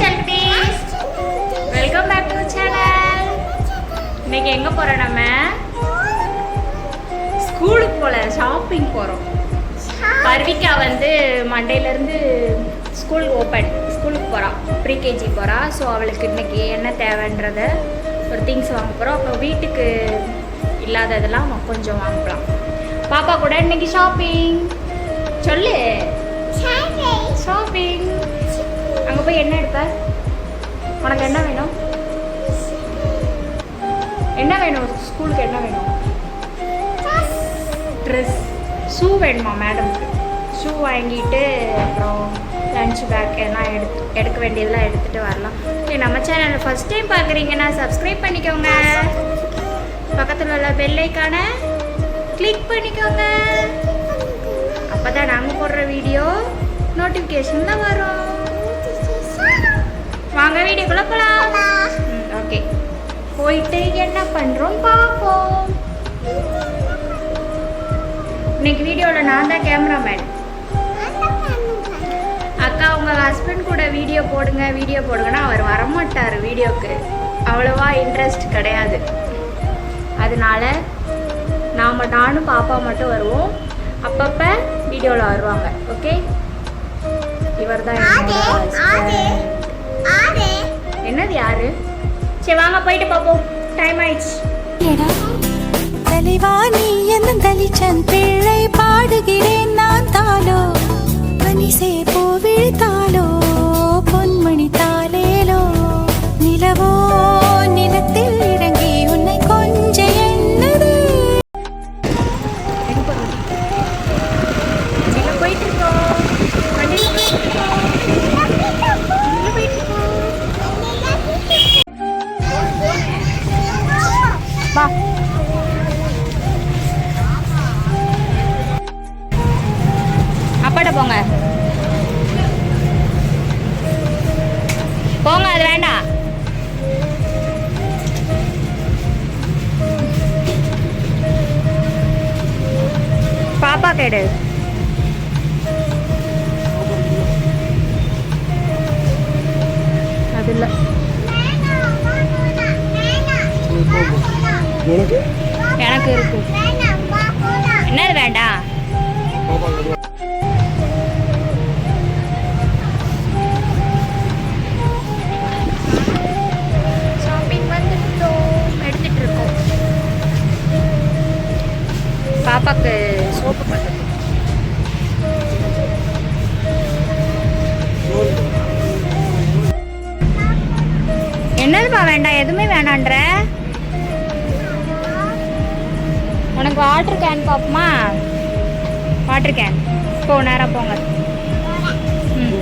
செல்குட்டீஸ் welcome back to channel இன்னைக்கு எங்க போறோம் நம்ம? ஸ்கூலுக்கு போல ஷாப்பிங் போறோம். பர்விகா வந்து மண்டேல இருந்து ஸ்கூல் ஓப்பன் ஸ்கூலுக்கு போறா ப்ரீகேஜி போறா. ஸோ அவளுக்கு இன்னைக்கு என்ன தேவைன்றத ஒரு திங்ஸ் வாங்க போறோம். அப்புறம் வீட்டுக்கு இல்லாததெல்லாம் கொஞ்சம் வாங்கலாம். பாப்பா கூட இன்னைக்கு ஷாப்பிங் சொல்லு. ஷாப்பிங் அங்கே போய் என்ன எடுப்ப? உனக்கு என்ன வேணும். என்ன வேணும். ஸ்கூலுக்கு என்ன வேணும். ட்ரெஸ் ஷூ வேணுமா மேடம்க்கு ஷூ வாங்கிட்டு அப்புறம் லஞ்ச் பேக் எல்லாம் எடுத்து எடுக்க வேண்டியதெல்லாம் எடுத்துகிட்டு வரலாம். ஓகே நம்ம சேனல் ஃபஸ்ட் டைம் பார்க்குறீங்கன்னா சப்ஸ்கிரைப் பண்ணிக்கோங்க. பக்கத்தில் உள்ள பெல்லைக்கான கிளிக் பண்ணிக்கோங்க. அப்போ தான் நாங்கள் போடுற வீடியோ நோட்டிஃபிகேஷனில் வரும். வாங்க வீடியோக்குள்ள போலாம். ஓகே. போயிட்டு என்ன பண்றோம் பார்ப்போம் இன்னைக்கு வீடியோவில் நான் தான் கேமராமேன். அக்கா உங்க ஹஸ்பண்ட் கூட வீடியோ போடுங்க வீடியோ போடுங்கன்னா அவர் வரமாட்டார் வீடியோக்கு. அவ்வளோவா இன்ட்ரெஸ்ட் கிடையாது. அதனால நாம நானும் பாப்பா மட்டும் வருவோம். அப்பப்போ வீடியோவில் வருவாங்க ஓகே? இவர் தான் என்னது யாரு சரி வாங்க போயிட்டு பார்ப்போம் டைம் ஆயிடுச்சு. தலைவா நீ என்ன தலிச்சன் வா அப்பாட்ட போங்க. பாப்பாக்கு சோப்பு பண்ணுறது என்னதுப்பா வேண்டாம் எதுவுமே வேணான்ற? உனக்கு வாட்டர் கேன் பாப்போமா? வாட்டர் கேன் போ நேரம் போங்க. ம்.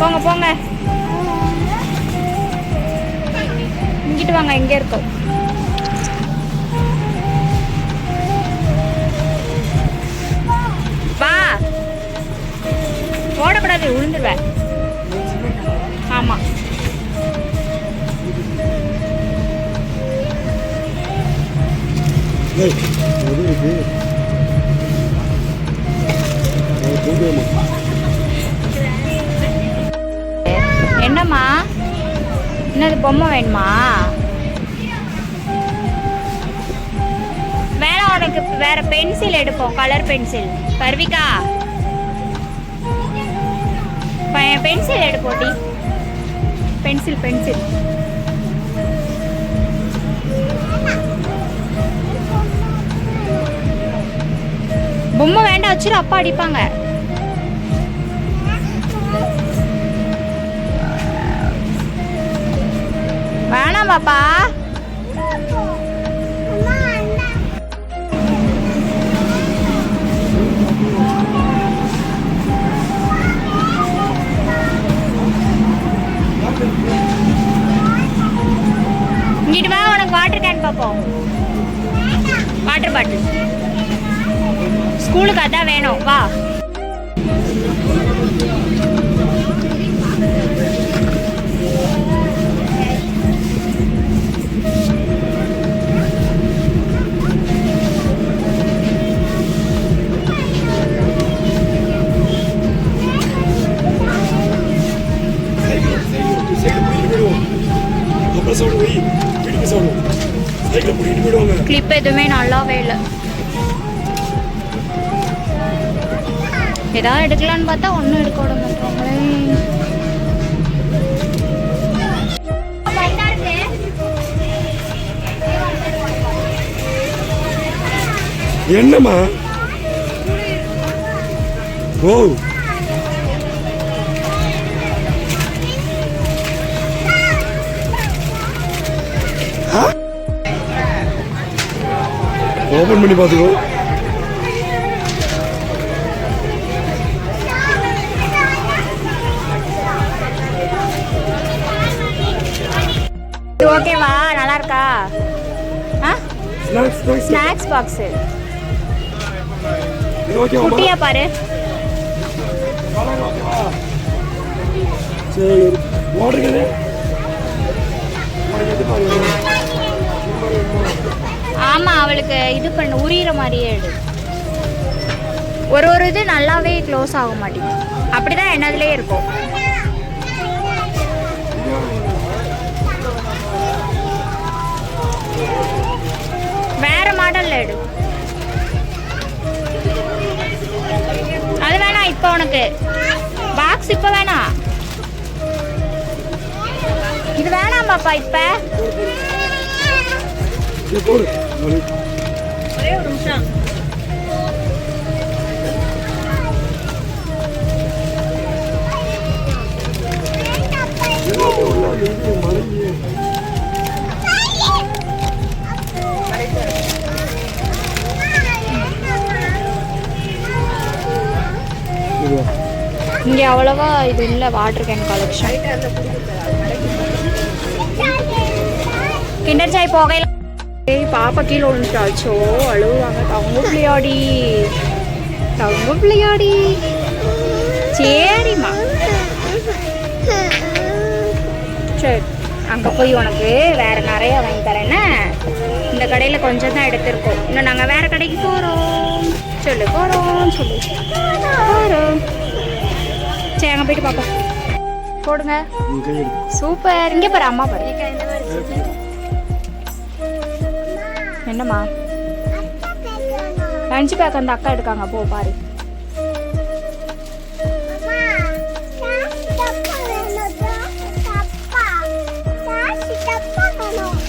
போங்க போங்க. இங்கிட்டு வாங்க இங்கே இருக்கோம் ஓடக்கூடாது விழுந்துருவேன். ஆமாம் என்னம்மா? என்னது பொம்மை வேணுமா? வேணா உனக்கு வேற பென்சில் எடுப்போம் கலர் பென்சில் பர்விகா. பென்சில் எடு போட்டி. Pencil pencil. பொம்மை வேண்டாம் வச்சுரு அப்பா அடிப்பாங்க. வேணாம் பாப்பா. உனக்கு வாட்டர் கேன் பார்ப்போம் வாட்டர் பாட்டில் ஸ்கூலுக்கு அதான் வேணும். வா. போயிடுவாங்க எதுவுமே நல்லாவே இல்லை. ஏதாவது எடுக்கலான்னு பார்த்தா ஒன்றும் எடுக்க விட மாட்டாங்களே என்னம்மா? ஓ. ஓபன் பண்ணி பார்த்துக்கோ. ஓகேவா? நல்லா இருக்கா ஸ்நாக்ஸ் பாக்ஸு குட்டியா பாரு. சரி ஓடுறது ஆமா அவளுக்கு இது பண்ண உரியிற மாதிரியே எடு ஒரு ஒரு இது நல்லாவே க்ளோஸ் ஆக மாட்டேங்குது. அப்படிதான் என்னதுலயே இருக்கும். வேற மாடல்ல எடு அது வேணாம் இப்போ உனக்கு. பாக்ஸ் இப்போ வேணாம். இது வேணாம் பாப்பா இப்போ. இது போடு. ஒரே நிமிஷம். இங்கே அவ்வளவா இது இல்லை வாட்டர் கேன் கலெக்ஷன் கிண்டர் சாய் போகையில் ஏய் பாப்பா கீழே விழுந்துட்டாச்சோ அழுவாங்க தங்க பிள்ளையாடி. தங்க பிள்ளையாடி. சரிம்மா. சரி அங்கே போய் உனக்கு வேற நிறைய வாங்கி தரேன்னா இந்த கடையில் கொஞ்சம் தான் எடுத்திருக்கோம். இன்னும் நாங்கள் வேற கடைக்கு போகிறோம் சொல்லு போகிறோம் சொல்லு. போகிறோம் சரி அங்கே போயிட்டு பார்ப்போம் போடுங்க. சூப்பர். இங்கே பாரு அம்மா பாரு. என்னம்மா? லஞ்ச் பேக் அந்த அக்கா எடுக்காங்க. போ பாரு.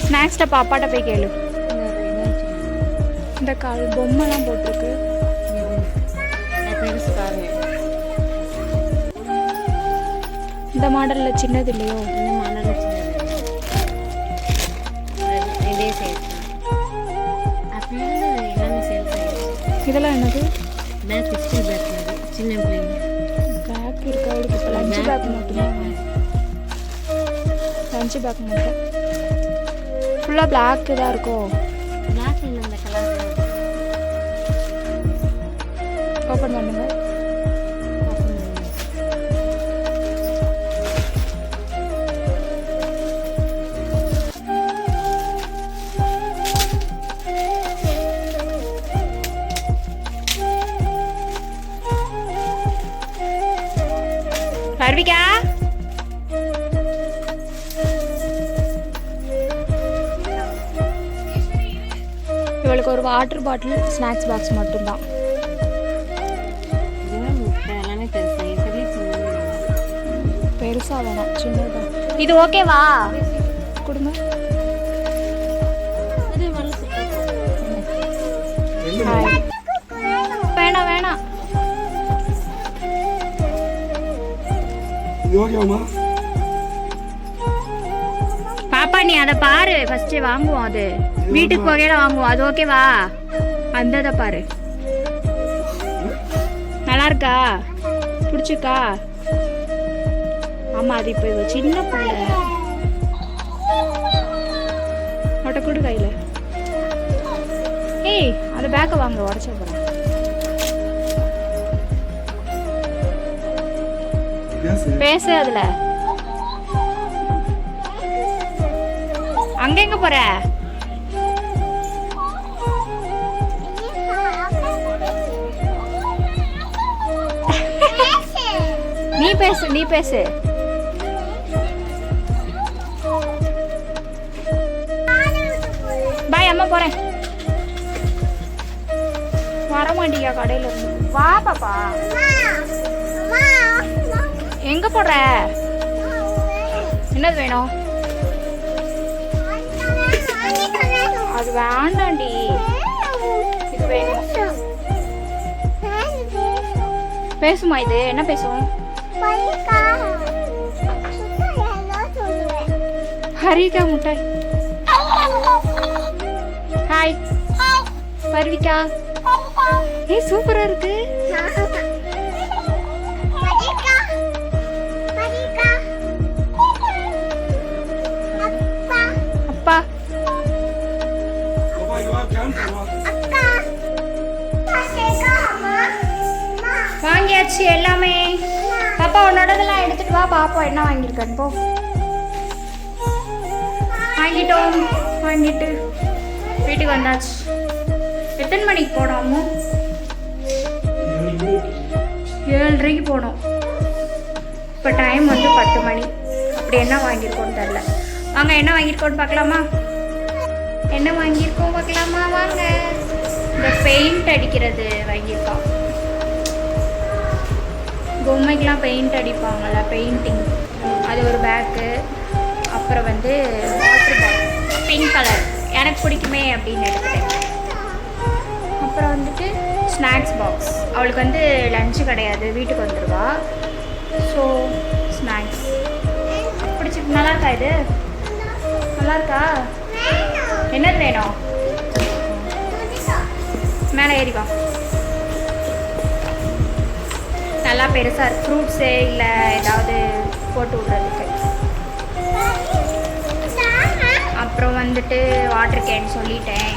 ஸ்நாக்ஸ் டப்பா அப்பாட்ட போய் கேளு. இந்த கால் பொம்மைலாம் போட்டிருக்கு. இந்த மாடலில் சின்னது இல்லையோ? இதெல்லாம் என்னது? சின்ன பிள்ளைங்க. பேக் இருக்கு? அவளுக்கு லஞ்ச் பேக் மட்டும்தான் லஞ்ச் பேக் மட்டும். ஃபுல்லாக பிளாக் தான் இருக்கும். பிளாக் இந்த கலர் ஓப்பன் பண்ணுங்க. பர்விகா இவளுக்கு ஒரு வாட்டர் பாட்டில் ஸ்நாக்ஸ் பாக்ஸ் மட்டும்தான். எல்லாமே பெருசா. இதுவே சின்னது பெருசா வேணாம் சின்னதா இது ஓகேவா கொடுங்க. பாப்பா நீ அதை பாரு. ஃபர்ஸ்ட் வாங்குவோம் அது. வீட்டுக்கு போகையில வாங்குவோம். அது ஓகேவா அந்த இதை பாரு. நல்லா இருக்கா? பிடிச்சிருக்கா? ஆமா அது இப்போ இவ சின்ன பிள்ளை. ஒட்ட கொடு கையில. ஏய் அந்த பேக்கை வாங்க உடச்ச போறேன் பேசு. அதுல அங்க எங்க போற? நீ பேசு நீ பேசு. அம்மா போகிறேன் வர மாட்டீங்க கடையில் இருந்து? வா பாப்பா. எங்கே போடுற என்னது வேணும்? அது வேண்டாண்டி இது வேணும். பேசுமா இது? என்ன பேசும் ஹரிகா முட்டை. ஹாய் பர்விகா. ஏய் சூப்பரா இருக்கு. வாங்கியாச்சு எல்லாமே. பாப்பா உன்னோடதெல்லாம் எடுத்துட்டு வா. பாப்போம் என்ன வாங்கியிருக்கேன் போ. வாங்கிட்டோம். வாங்கிட்டு வீட்டுக்கு வந்தாச்சு. எத்தனை மணிக்கு போனோமோ ஏழரைக்கு போனோம். இப்போ டைம் வந்து பத்து மணி. அப்படி என்ன வாங்கியிருக்கோன்னு தெரில வாங்க என்ன வாங்கியிருக்கோன்னு பார்க்கலாமா? என்ன வாங்கியிருக்கோம் பார்க்கலாமா? வாங்க. இந்த பெயிண்ட் அடிக்கிறது வாங்கியிருக்கோம். பொம்மைக்கெலாம் பெயிண்ட் அடிப்பாங்கள்ல பெயிண்டிங் அது ஒரு பேக்கு அப்புறம் வந்து வாட்டர் பேக் பிங்க் கலர் எனக்கு பிடிக்குமே அப்படின்னு எடுத்துட்டேன். அப்புறம் வந்துட்டு ஸ்நாக்ஸ் பாக்ஸ் அவளுக்கு வந்து லஞ்சு கிடையாது. வீட்டுக்கு வந்துடுவா ஸோ ஸ்நாக்ஸ் பிடிச்சி நல்லாயிருக்கா இது? நல்லாயிருக்கா என்னது வேணும்? மேலே ஏறிவா நல்லா பெருசாக ஃப்ரூட்ஸு இல்லை ஏதாவது போட்டு விட்றதுக்கு. அப்புறம் வந்துட்டு வாட்டர் கேன் சொல்லிட்டேன்.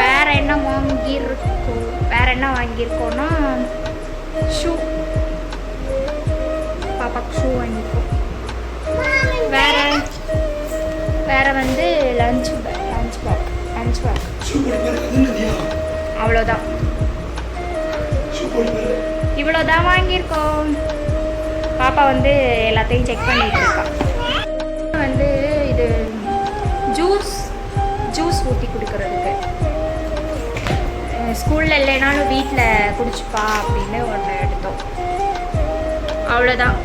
வேற என்ன வாங்கியிருக்கோம் வேற என்ன வாங்கியிருக்கோன்னா ஷூ பாப்பாக்கு ஷூ வாங்கியிருக்கோம். வேற வேற வந்து lunch lunch bag lunch bag அவ்வளோதான் இவ்வளோ தான் வாங்கியிருக்கோம். பாப்பா வந்து எல்லாத்தையும் செக் பண்ணிட்டு இருக்கா. வந்து இது ஜூஸ் ஜூஸ் ஊற்றி கொடுக்கறதுக்கு. ஸ்கூலில் இல்லைனாலும் வீட்டில் குடிச்சுப்பா அப்படின்னு ஒன்று எடுத்தோம். அவ்வளோதான்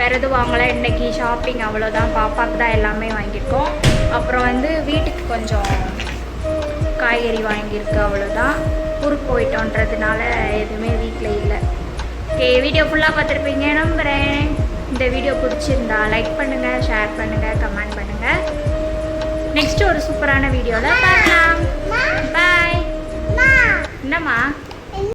வேறு எதுவும் வாங்கலை. இன்னைக்கு ஷாப்பிங் அவ்வளோதான் பாப்பாவுக்கு தான் எல்லாமே வாங்கியிருக்கோம். அப்புறம் வந்து வீட்டுக்கு கொஞ்சம் காய்கறி வாங்கியிருக்கு அவ்வளோதான் ஊருக்கு போயிட்டோன்றதுனால எதுவுமே வீட்டில் இல்லை. ஓகே வீடியோ ஃபுல்லாக பார்த்துருப்பீங்க நம்புகிறேன் இந்த வீடியோ பிடிச்சிருந்தா லைக் பண்ணுங்கள் ஷேர் பண்ணுங்கள் கமெண்ட் பண்ணுங்கள் நெக்ஸ்ட் ஒரு சூப்பரான வீடியோவில் பார்க்கலாம். பாய் என்னம்மா?